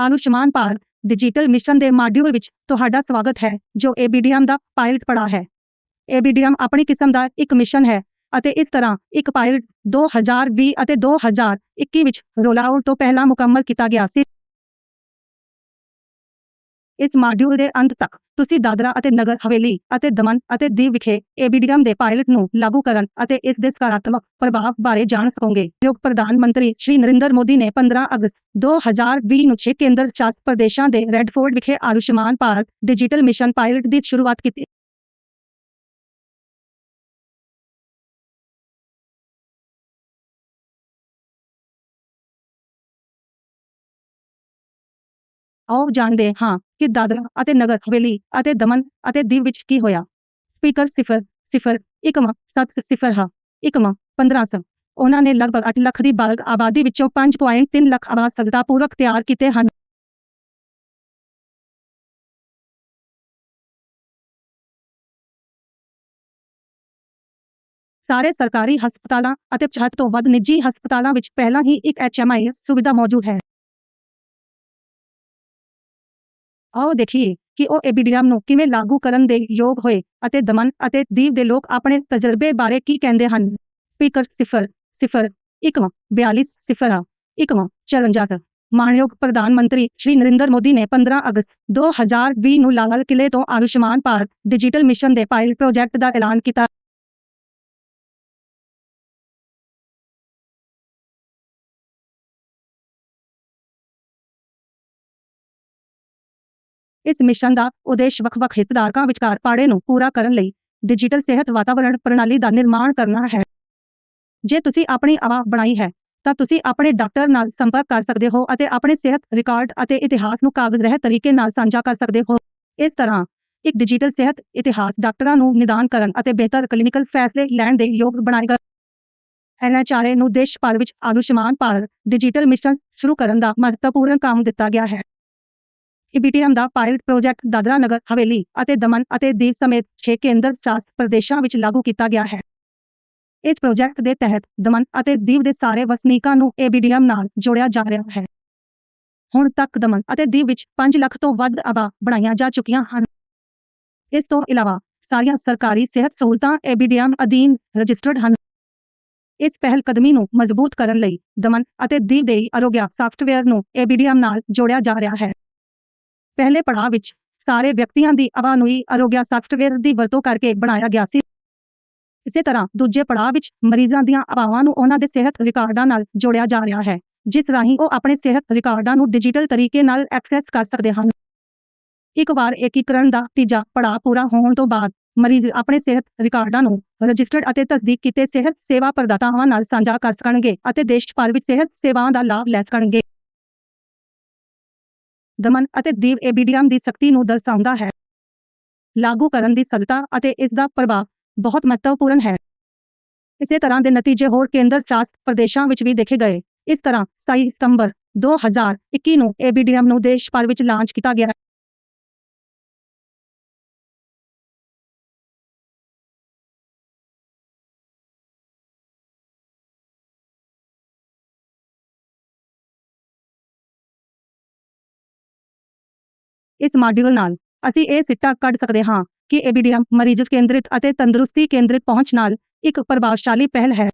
Ayushman Bharat digital mission ਦੇ module ਵਿੱਚ ਤੁਹਾਡਾ ਸਵਾਗਤ ਹੈ, ਜੋ ਏਬੀਡੀਐਮ ਦਾ ਪਾਇਲਟ ਪੜਾ ਹੈ। ਏਬੀਡੀਐਮ ਆਪਣੀ ਕਿਸਮ ਦਾ ਇੱਕ ਮਿਸ਼ਨ ਹੈ ਅਤੇ ਇਸ ਤਰ੍ਹਾਂ ਇੱਕ ਪਾਇਲਟ 2020 ਅਤੇ 2021 ਵਿੱਚ ਰੋਲ ਤੋਂ ਪਹਿਲਾਂ ਮੁਕੰਮਲ ਕੀਤਾ ਗਿਆ ਸੀ। ਇਸ ਮਾਡਿਊਲ ਦੇ ਅੰਤ ਤੱਕ ਤੁਸੀਂ ਦਾਦਰਾ ਅਤੇ ਨਗਰ ਹਵੇਲੀ ਅਤੇ ਦਮਨ ਅਤੇ ਦੀਵ ਵਿਖੇ ਏਬੀਡੀਐਮ ਦੇ ਪਾਇਲਟ ਨੂੰ ਲਾਗੂ ਕਰਨ ਅਤੇ ਇਸ ਦੇ ਸਕਾਰਾਤਮਕ ਪ੍ਰਭਾਵ ਬਾਰੇ ਜਾਣ ਸਕੋਗੇ। ਯੋਗ ਪ੍ਰਧਾਨ ਮੰਤਰੀ ਸ਼੍ਰੀ ਨਰਿੰਦਰ ਮੋਦੀ ਨੇ 15 ਅਗਸਤ 2020 ਨੂੰ ਛੇ ਕੇਂਦਰ ਸ਼ਾਸਤ ਪ੍ਰਦੇਸ਼ਾਂ ਦੇ ਰੈਡਫੋਰਡ ਵਿਖੇ Ayushman Bharat digital mission pilot ਦੀ ਸ਼ੁਰੂਆਤ ਕੀਤੀ। ਆਓ ਜਾਣਦੇ ਹਾਂ ਕਿ ਦਾਦਰਾ ਅਤੇ ਨਗਰ ਹਵੇਲੀ ਅਤੇ ਦਮਨ ਅਤੇ ਦੀਵ ਵਿੱਚ ਕੀ ਹੋਇਆ। ਸਪੀਕਰ 0 0 1 7 0 ਹਾ 1 1500 ਉਹਨਾਂ ਨੇ ਲਗਭਗ 8 ਲੱਖ ਦੀ ਬਾਲਗ ਆਬਾਦੀ ਵਿੱਚੋਂ 5.3 ਲੱਖ ਆਵਾਸ ਸਫਲਤਾਪੂਰਵਕ ਤਿਆਰ ਕੀਤੇ ਹਨ। ਸਾਰੇ ਸਰਕਾਰੀ ਹਸਪਤਾਲਾਂ ਅਤੇ 65 ਤੋਂ ਵੱਧ ਨਿੱਜੀ ਹਸਪਤਾਲਾਂ ਵਿੱਚ ਪਹਿਲਾਂ ਹੀ ਇੱਕ ਐਚਐਮਆਈ ਸੁਵਿਧਾ ਮੌਜੂਦ ਹੈ। ਆਓ ਦੇਖੀਏ ਕਿ ਉਹ ਏਬੀਡੀਐਮ ਨੂੰ ਕਿਵੇਂ ਲਾਗੂ ਕਰਨ ਦੇ ਯੋਗ ਹੋਏ ਅਤੇ ਦਮਨ ਅਤੇ ਦੀਵ ਦੇ ਲੋਕ ਆਪਣੇ ਤਜਰਬੇ ਬਾਰੇ ਕੀ ਕਹਿੰਦੇ ਹਨ। ਸਪੀਕਰ 0 0 1 42 0 1 54 ਮਾਨਯੋਗ ਪ੍ਰਧਾਨ ਮੰਤਰੀ ਸ਼੍ਰੀ ਨਰਿੰਦਰ ਮੋਦੀ ਨੇ 15 ਅਗਸਤ 2020 ਨੂੰ ਲਾਲ ਕਿਲੇ ਤੋਂ ਆਯੁਸ਼ਮਾਨ ਭਾਰਤ ਡਿਜੀਟਲ ਮਿਸ਼ਨ ਦੇ ਪਾਇਲਟ ਪ੍ਰੋਜੈਕਟ ਦਾ ਐਲਾਨ ਕੀਤਾ। ਇਸ ਮਿਸ਼ਨ ਦਾ ਉਦੇਸ਼ ਵੱਖ-ਵੱਖ ਹਿੱਤਧਾਰਕਾਂ ਵਿਚਕਾਰ ਪਾੜੇ ਨੂੰ ਪੂਰਾ ਕਰਨ ਲਈ ਡਿਜੀਟਲ ਸਿਹਤ ਵਾਤਾਵਰਣ ਪ੍ਰਣਾਲੀ ਦਾ ਨਿਰਮਾਣ ਕਰਨਾ ਹੈ। ਜੇ ਤੁਸੀਂ ਆਪਣੀ ਆਵਾਜ਼ ਬਣਾਈ ਹੈ, ਤਾਂ ਤੁਸੀਂ ਆਪਣੇ ਡਾਕਟਰ ਨਾਲ ਸੰਪਰਕ ਕਰ ਸਕਦੇ ਹੋ ਅਤੇ ਆਪਣੇ ਸਿਹਤ ਰਿਕਾਰਡ ਅਤੇ ਇਤਿਹਾਸ ਨੂੰ ਕਾਗਜ਼ ਰਹਿਤ ਤਰੀਕੇ ਨਾਲ ਸਾਂਝਾ ਕਰ ਸਕਦੇ ਹੋ। ਇਸ ਤਰ੍ਹਾਂ, ਇੱਕ ਡਿਜੀਟਲ ਸਿਹਤ ਇਤਿਹਾਸ ਡਾਕਟਰਾਂ ਨੂੰ ਨਿਦਾਨ ਕਰਨ ਅਤੇ ਬਿਹਤਰ ਕਲੀਨਿਕਲ ਫੈਸਲੇ ਲੈਣ ਦੇ ਯੋਗ ਬਣਾਏਗਾ। ਐਨਐਚਆਰਏ ਨੂੰ ਦੇਸ਼ ਭਰ ਵਿੱਚ ਆਯੁਸ਼ਮਾਨ ਭਾਰਤ ਡਿਜੀਟਲ ਮਿਸ਼ਨ ਸ਼ੁਰੂ ਕਰਨ ਦਾ ਮਹੱਤਵਪੂਰਨ ਕੰਮ ਦਿੱਤਾ ਗਿਆ ਹੈ। ਈਬੀਟੀਐਮ ਦਾ ਪਾਇਲਟ ਪ੍ਰੋਜੈਕਟ ਦਾਦਰਾ ਨਗਰ, ਹਵੇਲੀ ਅਤੇ ਦਮਨ ਅਤੇ ਦੀਪ ਸਮੇਤ 6 ਕੇਂਦਰ ਸ਼ਾਸਤ ਪ੍ਰਦੇਸ਼ਾਂ ਵਿੱਚ ਲਾਗੂ ਕੀਤਾ ਗਿਆ ਹੈ। ਇਸ ਪ੍ਰੋਜੈਕਟ ਦੇ ਤਹਿਤ ਦਮਨ ਅਤੇ ਦੀਪ ਦੇ ਸਾਰੇ ਵਸਨੀਕਾਂ ਨੂੰ ਏਬੀਡੀਐਮ ਨਾਲ ਜੋੜਿਆ ਜਾ ਰਿਹਾ ਹੈ। ਹੁਣ ਤੱਕ ਦਮਨ ਅਤੇ ਦੀਪ ਵਿੱਚ 5 ਲੱਖ ਤੋਂ ਵੱਧ ਆਵਾ ਬਣਾਈਆਂ ਜਾ ਚੁੱਕੀਆਂ ਹਨ। ਇਸ ਤੋਂ ਇਲਾਵਾ ਸਾਰੀਆਂ ਸਰਕਾਰੀ ਸਿਹਤ ਸਹੂਲਤਾਂ ਏਬੀਡੀਐਮ ਅਧੀਨ ਰਜਿਸਟਰਡ ਹਨ। ਇਸ ਪਹਿਲ ਕਦਮੀ ਨੂੰ ਮਜ਼ਬੂਤ ਕਰਨ ਲਈ ਦਮਨ ਅਤੇ ਦੀਪ ਦੇ ਆਰੋਗਿਆ ਸਾਫਟਵੇਅਰ ਨੂੰ ਏਬੀਡੀਐਮ ਨਾਲ ਜੋੜਿਆ ਜਾ ਰਿਹਾ ਹੈ। ਪਹਿਲੇ ਪੜਾਅ ਵਿੱਚ ਸਾਰੇ ਵਿਅਕਤੀਆਂ ਦੀ ਆਵਾਨੁਈ ਅਰੋਗਿਆ ਸਾਫਟਵੇਅਰ ਦੀ ਵਰਤੋਂ ਕਰਕੇ ਬਣਾਇਆ ਗਿਆ ਸੀ। ਇਸੇ ਤਰ੍ਹਾਂ ਦੂਜੇ ਪੜਾਅ ਵਿੱਚ ਮਰੀਜ਼ਾਂ ਦੀਆਂ ਆਵਾਵਾਂ ਨੂੰ ਉਹਨਾਂ ਦੇ ਸਿਹਤ ਰਿਕਾਰਡਾਂ ਨਾਲ ਜੋੜਿਆ ਜਾ ਰਿਹਾ ਹੈ, ਜਿਸ ਰਾਹੀਂ ਉਹ ਆਪਣੇ ਸਿਹਤ ਰਿਕਾਰਡਾਂ ਨੂੰ ਡਿਜੀਟਲ ਤਰੀਕੇ ਨਾਲ ਐਕਸੈਸ ਕਰ ਸਕਦੇ ਹਨ। ਇੱਕ ਵਾਰ ਏਕੀਕਰਨ ਦਾ ਤੀਜਾ ਪੜਾਅ ਪੂਰਾ ਹੋਣ ਤੋਂ ਬਾਅਦ ਮਰੀਜ਼ ਆਪਣੇ ਸਿਹਤ ਰਿਕਾਰਡਾਂ ਨੂੰ ਰਜਿਸਟਰਡ ਅਤੇ ਤਸਦੀਕ ਕੀਤੇ ਸਿਹਤ ਸੇਵਾ ਪ੍ਰਦਾਤਾਵਾਂ ਨਾਲ ਸਾਂਝਾ ਕਰ ਸਕਣਗੇ ਅਤੇ ਦੇਸ਼ ਭਰ ਵਿੱਚ ਸਿਹਤ ਸੇਵਾਵਾਂ ਦਾ ਲਾਭ ਲੈ ਸਕਣਗੇ। ਦਮਨ ਅਤੇ ਦੀਵ ਏਬੀਡੀਐਮ ਦੀ ਸ਼ਕਤੀ ਨੂੰ ਦਰਸਾਉਂਦਾ ਹੈ। ਲਾਗੂ ਕਰਨ ਦੀ ਸਰਲਤਾ ਅਤੇ ਇਸ ਦਾ ਪ੍ਰਭਾਵ ਬਹੁਤ ਮਹੱਤਵਪੂਰਨ ਹੈ। ਇਸੇ ਤਰ੍ਹਾਂ ਦੇ ਨਤੀਜੇ ਹੋਰ ਕੇਂਦਰ ਸ਼ਾਸਤ ਪ੍ਰਦੇਸ਼ਾਂ ਵਿੱਚ ਵੀ ਦੇਖੇ ਗਏ। ਇਸ ਤਰ੍ਹਾਂ 27 ਸਤੰਬਰ 2021 ਨੂੰ ਏਬੀਡੀਐਮ ਨੂੰ ਦੇਸ਼ ਭਰ ਵਿੱਚ ਲਾਂਚ ਕੀਤਾ ਗਿਆ। ਇਸ ਮਾਡਿਊਲ ਨਾਲ। ਅਸੀਂ ਇਹ ਸਿੱਟਾ ਕੱਢ ਸਕਦੇ ਹਾਂ ਕਿ ਏਬੀਡੀਐਮ ਮਰੀਜ਼ ਕੇਂਦਰਿਤ ਅਤੇ ਤੰਦਰੁਸਤੀ ਕੇਂਦਰਿਤ ਪਹੁੰਚ ਨਾਲ ਇੱਕ ਪ੍ਰਭਾਵਸ਼ਾਲੀ ਪਹਿਲ ਹੈ।